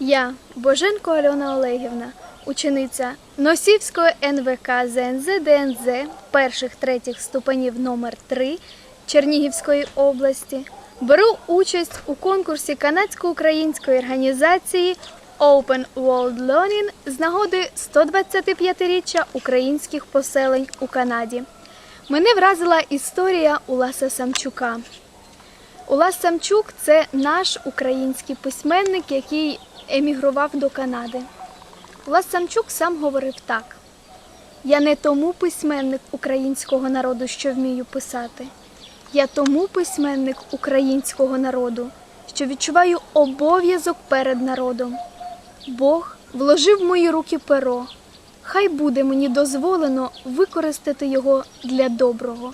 Я, Боженко Альона Олегівна, учениця Носівської НВК ЗНЗ ДНЗ перших третіх ступенів номер 3 Чернігівської області, беру участь у конкурсі канадсько-української організації Open World Learning з нагоди 125-річчя українських поселень у Канаді. Мене вразила історія Уласа Самчука. Улас Самчук це наш український письменник, який емігрував до Канади. Улас Самчук сам говорив так: Я не тому письменник українського народу, що вмію писати. Я тому письменник українського народу, що відчуваю обов'язок перед народом. Бог вложив в мої руки перо. Хай буде мені дозволено використати його для доброго,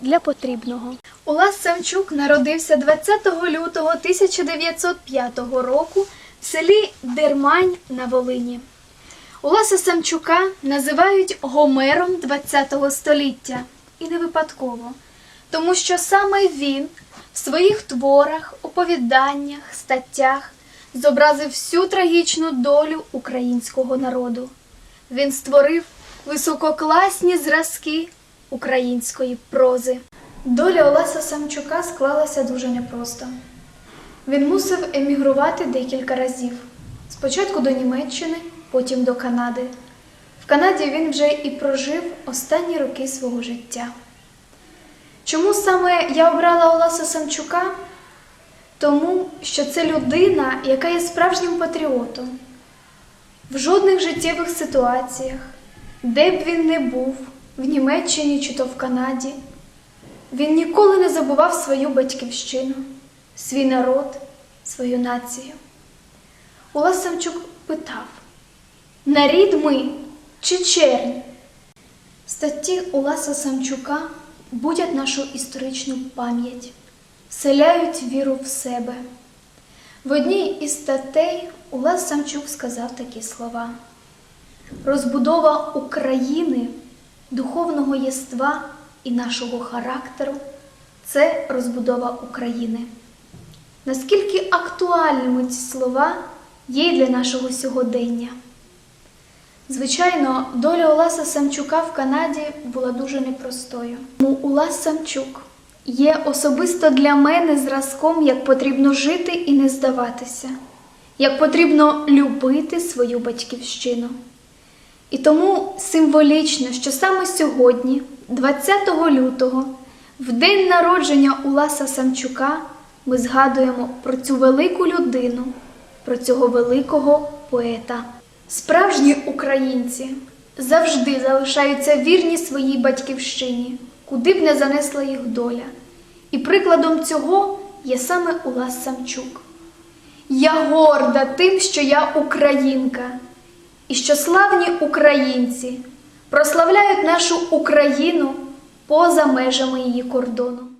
для потрібного. Улас Самчук народився 20 лютого 1905 року селі Дермань на Волині. Уласа Самчука називають Гомером ХХ століття і не випадково, тому що саме він в своїх творах, оповіданнях, статтях зобразив всю трагічну долю українського народу. Він створив висококласні зразки української прози. Доля Олеса Самчука склалася дуже непросто. Він мусив емігрувати декілька разів. Спочатку до Німеччини, потім до Канади. В Канаді він вже і прожив останні роки свого життя. Чому саме я обрала Олеса Самчука? Тому що це людина, яка є справжнім патріотом. В жодних життєвих ситуаціях, де б він не був, в Німеччині чи то в Канаді, він ніколи не забував свою батьківщину, свій народ, свою націю. Улас Самчук питав: Нарід ми чи чернь? Статті Уласа Самчука будять нашу історичну пам'ять, вселяють віру в себе. В одній із статей Улас Самчук сказав такі слова: Розбудова України, духовного єства і нашого характеру це розбудова України. Наскільки актуальними ці слова є для нашого сьогодення? Звичайно, доля Олеса Самчука в Канаді була дуже непростою. Тому Улас Самчук є особисто для мене зразком, як потрібно жити і не здаватися, як потрібно любити свою батьківщину. І тому символічно, що саме сьогодні, 20 лютого, в день народження Уласа Самчука, ми згадуємо про цю велику людину, про цього великого поета. Справжні українці завжди залишаються вірні своїй батьківщині, куди б не занесла їх доля. І прикладом цього є саме Улас Самчук. Я горда тим, що я українка, і що славні українці прославляють нашу Україну поза межами її кордону.